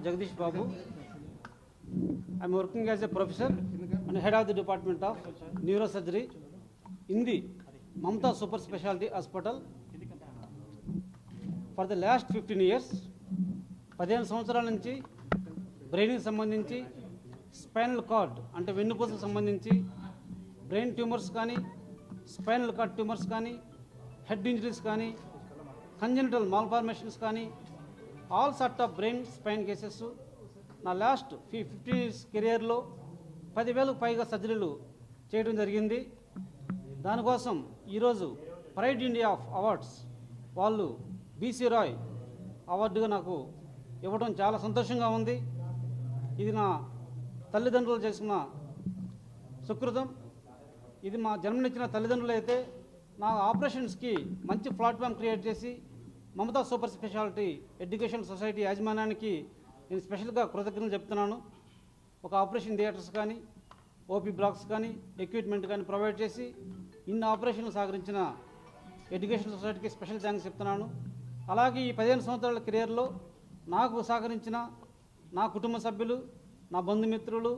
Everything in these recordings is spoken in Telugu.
Jagadish Babu I'm working as a professor and head of the department of neuro surgery the Mamata super speciality hospital for the last fifteen years పదిహేను సంవత్సరాల నుంచి బ్రెయిన్కి సంబంధించి స్పైనల్ కార్డ్ అంటే వెన్నుపూసకు సంబంధించి బ్రెయిన్ ట్యూమర్స్ కానీ స్పైనల్ కార్డ్ ట్యూమర్స్ కానీ హెడ్ ఇంజరీస్ కానీ కంజనిటల్ మాల్ఫార్మేషన్స్ కానీ all sort of brain spine cases నా లాస్ట్ ఫీ ఫిఫ్టీన్ ఇయర్స్ కెరియర్లో పదివేలకు పైగా సర్జరీలు చేయడం జరిగింది. దానికోసం ఈరోజు ప్రైడ్ ఇండియా ఆఫ్ అవార్డ్స్ వాళ్ళు బీసీ రాయ్ అవార్డుగా నాకు ఇవ్వడం చాలా సంతోషంగా ఉంది. ఇది నా తల్లిదండ్రులు చేసిన సుకృతం. ఇది మా జన్మనిచ్చిన తల్లిదండ్రులు అయితే నా ఆపరేషన్స్కి మంచి ప్లాట్ఫామ్ క్రియేట్ చేసి Mamata super speciality education society యాజమాన్యానికి నేను స్పెషల్గా కృతజ్ఞతలు చెప్తున్నాను. ఒక ఆపరేషన్ థియేటర్స్ కానీ ఓపీ బ్లాక్స్ కానీ ఎక్విప్మెంట్ కానీ ప్రొవైడ్ చేసి ఇన్ని ఆపరేషన్లు సహకరించిన ఎడ్యుకేషన్ సొసైటీకి స్పెషల్ థ్యాంక్స్ చెప్తున్నాను. అలాగే ఈ పదిహేను సంవత్సరాల కెరియర్లో నాకు సహకరించిన నా కుటుంబ సభ్యులు నా బంధుమిత్రులు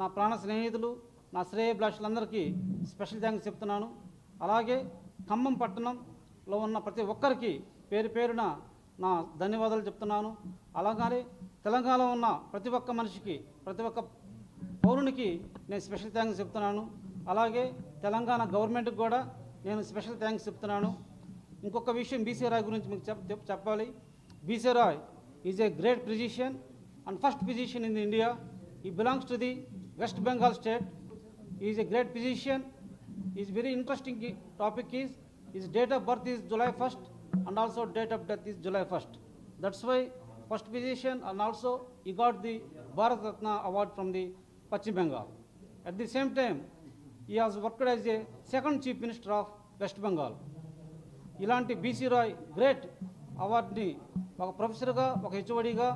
నా ప్రాణ స్నేహితులు నా శ్రేయభిలాషులందరికీ స్పెషల్ థ్యాంక్స్ చెప్తున్నాను. అలాగే ఖమ్మం పట్టణంలో ఉన్న ప్రతి ఒక్కరికి పేరు పేరున నా ధన్యవాదాలు చెప్తున్నాను. అలాగే తెలంగాణలో ఉన్న ప్రతి ఒక్క మనిషికి ప్రతి ఒక్క పౌరునికి నేను స్పెషల్ థ్యాంక్స్ చెప్తున్నాను. అలాగే తెలంగాణ గవర్నమెంట్కి కూడా నేను స్పెషల్ థ్యాంక్స్ చెప్తున్నాను. ఇంకొక విషయం బీసీ రాయ్ గురించి మీకు చెప్ చెప్- చెప్పాలి. BC Roy is a great physician and first physician in India. He belongs to the West Bengal state is a great physician is very interesting topic is is date of birth is July first and also date of death is July first that's why first physician and also he got the Bharat Ratna award from the Pachim Bengal. At the same time, he has worked as a second chief minister of Bengal ఇలాంటి బీసీ రాయ్ గ్రేట్ అవార్డుని ఒక ప్రొఫెసర్గా ఒక హెచ్ఓడిగా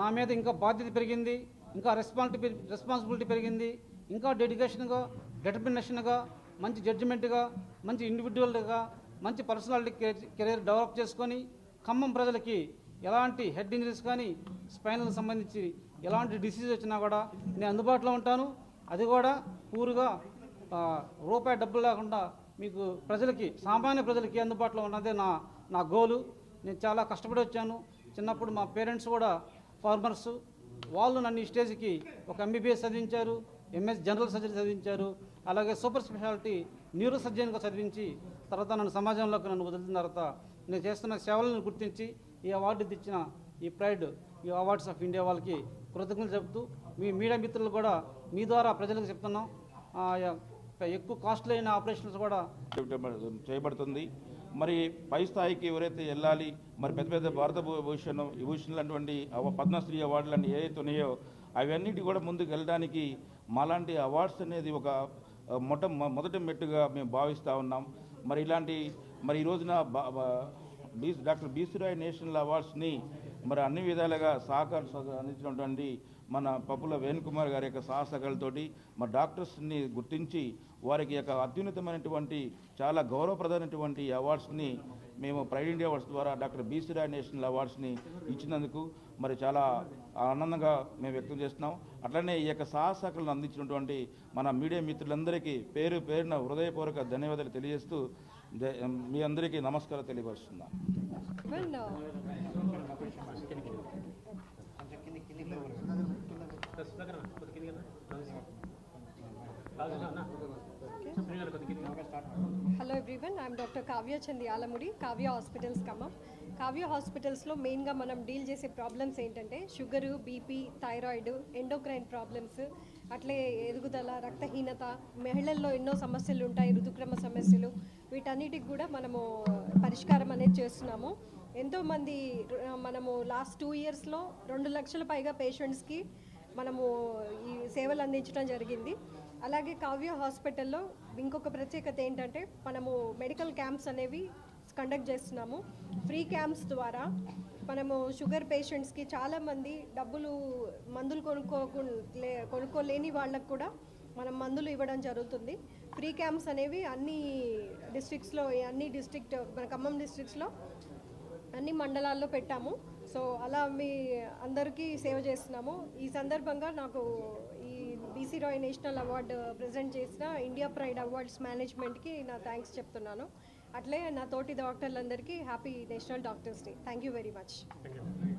నా మీద ఇంకా బాధ్యత పెరిగింది ఇంకా రెస్పాన్సిబి రెస్పాన్సిబిలిటీ పెరిగింది ఇంకా డెడికేషన్గా డెటర్మినేషన్గా మంచి జడ్జిమెంట్గా మంచి ఇండివిజువల్గా మంచి పర్సనాలిటీ కెరీర్ డెవలప్ చేసుకొని ఖమ్మం ప్రజలకి ఎలాంటి హెడ్ ఇంజరీస్ కానీ స్పైనల్ సంబంధించి ఎలాంటి డిసీజ్ వచ్చినా కూడా నేను అందుబాటులో ఉంటాను. అది కూడా పూర్గా రూపాయి డబ్బులు లేకుండా మీకు ప్రజలకి సామాన్య ప్రజలకి అందుబాటులో ఉన్నదే నా నా గోలు. నేను చాలా కష్టపడి వచ్చాను. చిన్నప్పుడు మా పేరెంట్స్ కూడా ఫార్మర్స్. వాళ్ళు నన్ను ఈ స్టేజ్కి ఒక ఎంబీబీఎస్ చదివించారు ఎంఎస్ జనరల్ సర్జరీ చదివించారు. అలాగే సూపర్ స్పెషాలిటీ న్యూరో సర్జన్గా చదివించి తర్వాత నన్ను సమాజంలోకి నన్ను వదిలిన తర్వాత నేను చేస్తున్న సేవలను గుర్తించి ఈ అవార్డు తెచ్చిన ఈ ప్రైడ్ ఈ అవార్డ్స్ ఆఫ్ ఇండియా వాళ్ళకి కృతజ్ఞతలు చెబుతూ మీ మీడియా మిత్రులు కూడా మీ ద్వారా ప్రజలకు చెప్తున్నాం. ఎక్కువ కాస్ట్లీ అయిన ఆపరేషన్స్ కూడా చేయబడుతుంది మరి పై స్థాయికి ఎవరైతే వెళ్ళాలి మరి పెద్ద పెద్ద భారత భూషణ్ విభూషణ్ అటువంటి పద్మశ్రీ అవార్డులు ఏవైతే ఉన్నాయో అవన్నిటి కూడా ముందుకు వెళ్ళడానికి మాలాంటి అవార్డ్స్ అనేది ఒక మొట్ట మొదటి మెట్టుగా మేము భావిస్తూ ఉన్నాం. మరి ఇలాంటి మరి ఈ రోజున బా- బీ డాక్టర్ బీసీరాయ్ నేషనల్ అవార్డ్స్ని మరి అన్ని విధాలుగా సహకారం అందించినటువంటి మన పప్పుల వేణుకుమార్ గారి యొక్క సాహసకాలతోటి మా డాక్టర్స్ని గుర్తించి వారికి యొక్క అత్యున్నతమైనటువంటి చాలా గౌరవప్రదమైనటువంటి అవార్డ్స్ని మేము ప్రైడ్ ఇండియా అవార్డ్స్ ద్వారా డాక్టర్ బీసీరాయ్ నేషనల్ అవార్డ్స్ని ఇచ్చినందుకు మరి చాలా ఆనందంగా మేము వ్యక్తం చేస్తున్నాం. అట్లనే ఈ యొక్క సాహసకాలను అందించినటువంటి మన మీడియా మిత్రులందరికీ పేరు పేరున హృదయపూర్వక ధన్యవాదాలు తెలియజేస్తూ మీ అందరికీ నమస్కారం తెలియపరుస్తున్నాను. Hello everyone I'm doctor Kavya Chandiyalamudi Kavya hospitals Khammam Kavya హాస్పిటల్స్లో మెయిన్గా మనం డీల్ చేసే ప్రాబ్లమ్స్ ఏంటంటే sugar BP thyroid endocrine problems అట్లే ఎదుగుదల రక్తహీనత మహిళల్లో ఎన్నో సమస్యలు ఉంటాయి ఋతుక్రమ సమస్యలు వీటన్నిటికి కూడా మనము పరిష్కారం అనేది చేస్తున్నాము ఎంతోమంది మనము లాస్ట్ టూ ఇయర్స్లో రెండు లక్షల పైగా పేషెంట్స్కి మనము ఈ సేవలు అందించడం జరిగింది. అలాగే కావ్య హాస్పిటల్లో ఇంకొక ప్రత్యేకత ఏంటంటే మనము మెడికల్ క్యాంప్స్ అనేవి కండక్ట్ చేస్తున్నాము. ఫ్రీ క్యాంప్స్ ద్వారా మనము షుగర్ పేషెంట్స్కి చాలామంది డబ్బులు మందులు కొనుక్కోకు లే- కొనుక్కోలేని వాళ్ళకు కూడా మనం మందులు ఇవ్వడం జరుగుతుంది. ఫ్రీ క్యాంప్స్ అనేవి అన్ని డిస్ట్రిక్ట్స్లో అన్ని డిస్ట్రిక్ట్ మన ఖమ్మం డిస్ట్రిక్ట్స్లో అన్ని మండలాల్లో పెట్టాము. సో అలా మీ అందరికీ సేవ చేస్తున్నాము. ఈ సందర్భంగా నాకు ఈ BC Roy national award present చేసిన ఇండియా ప్రైడ్ అవార్డ్స్ మేనేజ్మెంట్కి నా థ్యాంక్స్ చెప్తున్నాను. అట్లే నా తోటి డాక్టర్లందరికీ happy national doctors day. Thank you very much. Thank you